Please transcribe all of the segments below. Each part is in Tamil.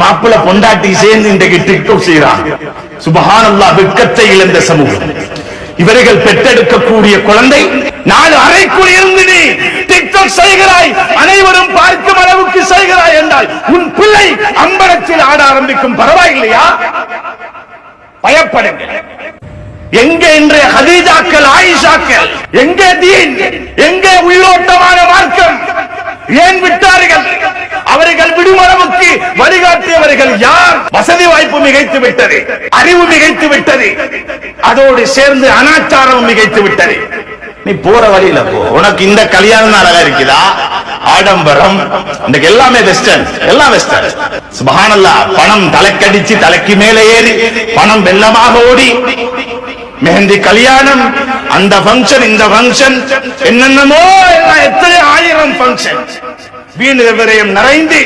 மாப்பிள்ள பொண்டாட்டி சேர்ந்து இன்றைக்கு டிக்டோக் செய்யறாங்க சுபஹானல்லா வெட்கத்தை இழந்த சமூகம். இவர்கள் பெற்றெடுக்கக்கூடிய குழந்தை நாலு அறைக்குள் இருந்து நீ டிக்டாக் செய்கிறாய். அனைவரும் பார்க்கும் அளவுக்கு செய்கிறாய் என்றால் உன் பிள்ளை அம்பலத்தில் ஆட ஆரம்பிக்கும். பரவாயில்லையா? பயப்படுங்க. எங்கே இன்றைய ஹதீஜாக்கள் ஆயிஷாக்கள் எங்கே தீன் எங்கே உள்ளோட்டமான மார்க்கம் ஏன் விட்டார்கள் அவர்கள் விடுமளவுக்கு வழிகாட்டியவர்கள் யார் வசதி வாய்ப்பு மிகைத்து விட்டது அறிவு மிகைத்து விட்டது அதோடு சேர்ந்து அனாச்சாரம் மிகைத்து விட்டது நீ போற வழியில போ. உனக்கு இந்த கல்யாணம் அழகா இருக்குதா? ஆடம்பரம். இன்னைக்கு எல்லாமே வெஸ்டர்ன் எல்லாம் வெஸ்டர்ன் சுபஹானல்லா பணம் தலைக்கடிச்சு தலைக்கு மேலே ஏறி பணம் வெள்ளமாக ஓடி. மெஹந்தி கல்யாணம் அந்த ஃபங்க்ஷன் இந்த ஃபங்க்ஷன் என்னென்னமோ எல்லாம் எத்தனை ஆயிரம் ஃபங்க்ஷன் வீண் விரயம் நிறைந்து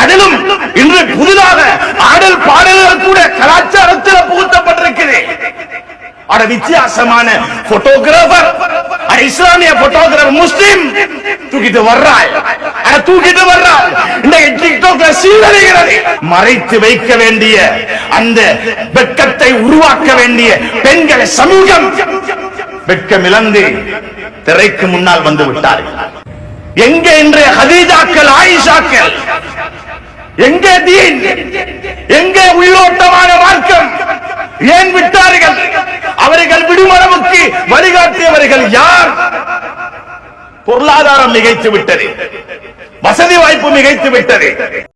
அதிலும் இன்று புதிதாக ஆடல் பாடல்கள் கூட கலாச்சாரத்தில் புகுத்தப்பட்டிருக்கிறது. அட வித்தியாசமான போட்டோகிராஃபர் இஸ்லாமிய போட்டோகிராஃபர் முஸ்லிம் தூக்கிட்டு வர்றாள். அட தூக்கிட்டு வர்றாள். இந்த டிக்டாக்ல சீரழிகிறது மறைத்து வைக்க வேண்டிய அந்த வெட்கத்தை உருவாக்க வேண்டிய பெண்கள் சமூகம் வெட்கம் இழந்து திரைக்கு முன்னால் வந்து விட்டார்கள். எங்கே இன்றைய ஹதீஜாக்கள் ஆயிஷாக்கள்? எங்கே தீன்? எங்கே உள்ளோட்டமான மார்க்கம்? ஏன் விட்டார்கள்? அவர்கள் விடுமளவுக்கு வழிகாட்டியவர்கள் யார்? பொருளாதாரம் மிகைத்து விட்டது வசதி வாய்ப்பு மிகைத்து விட்டது